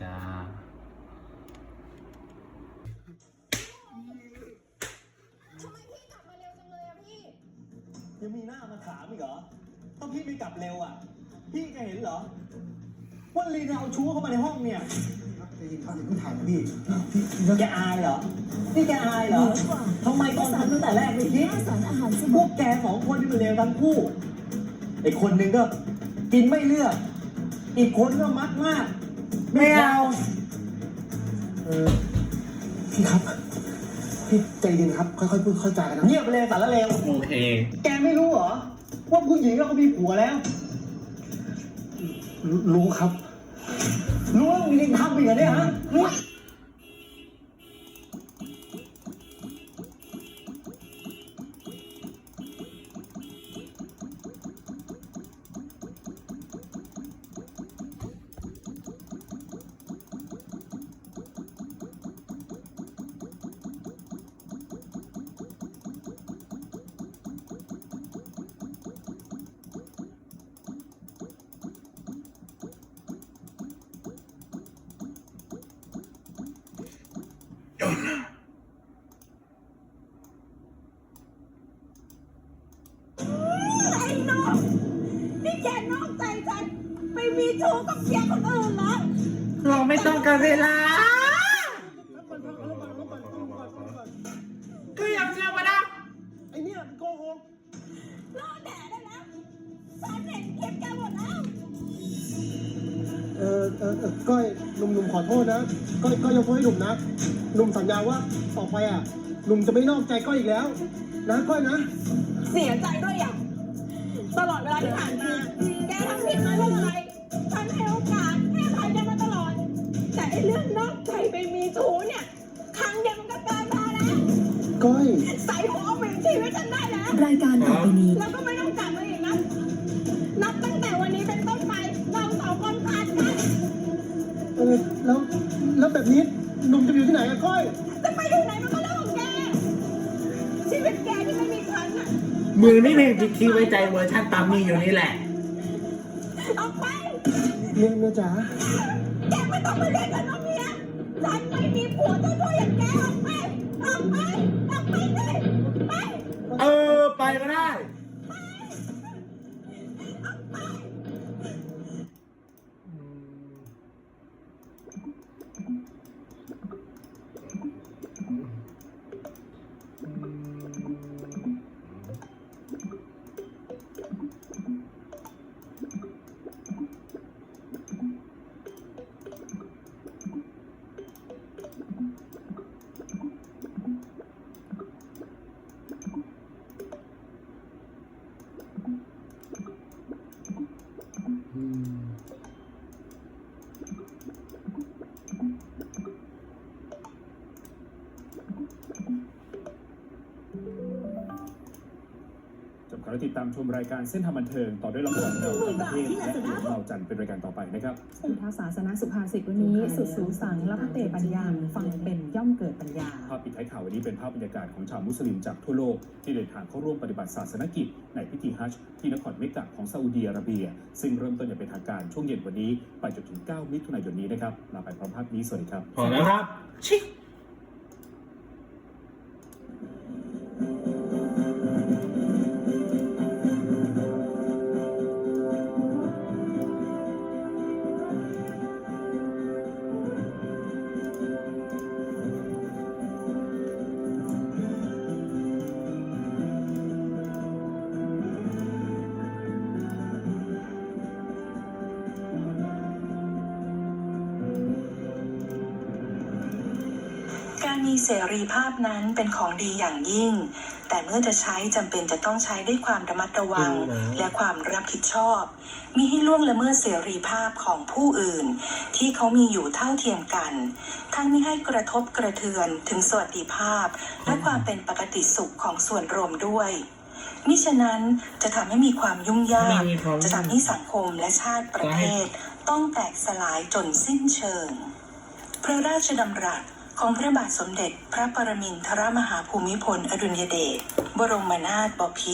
จ้าทำไมพี่กลับมาเร็วจังเลยอะพี่ยังมีหน้ามาถามอีกเหรอ ต้องพี่ไม่กลับเร็วอะ พี่จะเห็นเหรอ ว่าลีนเอาชู้เข้ามาในห้องเนี่ยได้ยินครับอย่าเพิ่งถามนะพี่พี่แกอายเหรอ นี่แกอายเหรอทำไมตอนทำตั้งแต่แรกไม่คิดสารอาหารสพมุวนกแกสองคนที่มันเลวทั้งคู่ไอ้คนหนึ่งก็กินไม่เลือก อีกคนก็มักมาก ไม่เอา เออพี่ครับ พี่ใจเย็นครับ ค่อยๆพูดเข้าใจกันนะเงียบไปเลยสารเลวโอเค แกไม่รู้เหรอ ว่าผู้หญิงเราก็มีผัวแล้ว รู้รู้ครับ รู้ว่ามึงยังทำอีกเหรอเนี่ยฮะ ไอ้น้องนี่แกนอกใจฉันไปมีชู้กับเพียคนอื่นเหรอ เราไม่ต้องการเวลา เออเออเออก้อยหนุ่มหนุ่มขอโทษนะก้อยก้อยยกโทษให้หนุ่มนะหนุ่มสัญญาว่าต่อไปอะหนุ่มจะไม่นอกใจก้อยอีกแล้ว นะก้อยนะ เสียใจด้วยอย่างตลอดเวลาที่ผ่านมา แกทำผิดมาเรื่องอะไรฉันให้โอกาสให้อภัยแกมาตลอด แต่ไอ้เรื่องนอกใจไปมีชู้เนี่ย ครั้งเดียวมันก็เกินพอแล้วก้อย ใส่หัวเอาไปชีวิตฉันได้แล้ว รายการต่อไปนี้ แล้วก็ไม่ ออแล้วแล้วแบบนี้หนุ่มจะไปอยู่ที่ไหนอะก้อย จะไปอยู่ไหนมันก็เรื่องของแก ชีวิตแกที่ไม่มีครั้งอะมือนี่เพลงจิตที่ไว้ใจเวอร์ชันตามมีอยู่นี่แหละ ออกไป เมียเมียจ๋า แกไม่ต้องมาเรียกกันว่าเมียฉันไม่มีผัวเจ้าตัวอย่างแกออกไป ออกไปออกไป และติดตามชมรายการเส้นทางบันเทิงต่อด้วยละครเราต่างประเทศและเหลืองเราจันทร์เป็นรายการต่อไปนะครับสุทธาศาสนสุภาษิตวันนี้สุดสูสังและพระเตปัญญาฟังเป็นย่อมเกิดปัญญาภาพปิดท้ายข่าววันนี้เป็นภาพบรรยากาศของชาวมุสลิมจากทั่วโลกที่เดินทางเข้าร่วมปฏิบัติศาสนกิจ ในพิธีฮัจญ์ที่นครเมกะของซาอุดีอาระเบีย ซึ่งเริ่มต้นอย่างเป็นทางการช่วงเย็นวันนี้ ไปจนถึง 9 มิถุนายนนี้นะครับลาไปพร้อมภาพนี้สวัสดีครับพอแล้วครับชิ การมีเสรีภาพนั้นเป็นของดีอย่างยิ่ง แต่เมื่อจะใช้จำเป็นจะต้องใช้ด้วยความระมัดระวังและความรับผิดชอบ มิให้ล่วงละเมิดเสรีภาพของผู้อื่น ที่เขามีอยู่เท่าเทียมกัน ทั้งไม่ให้กระทบกระเทือนถึงสวัสดิภาพ และความเป็นปกติสุขของส่วนรวมด้วยมิฉะนั้นจะทำให้มีความยุ่งยากไม่มีความจะทำให้สังคมและชาติประเทศ ต้องแตกสลายจนสิ้นเชิง พระราชดำรัส ของพระบาทสมเด็จพระปรมินทรมหาภูมิพล อดุลยเดช บรมนาถบพิตร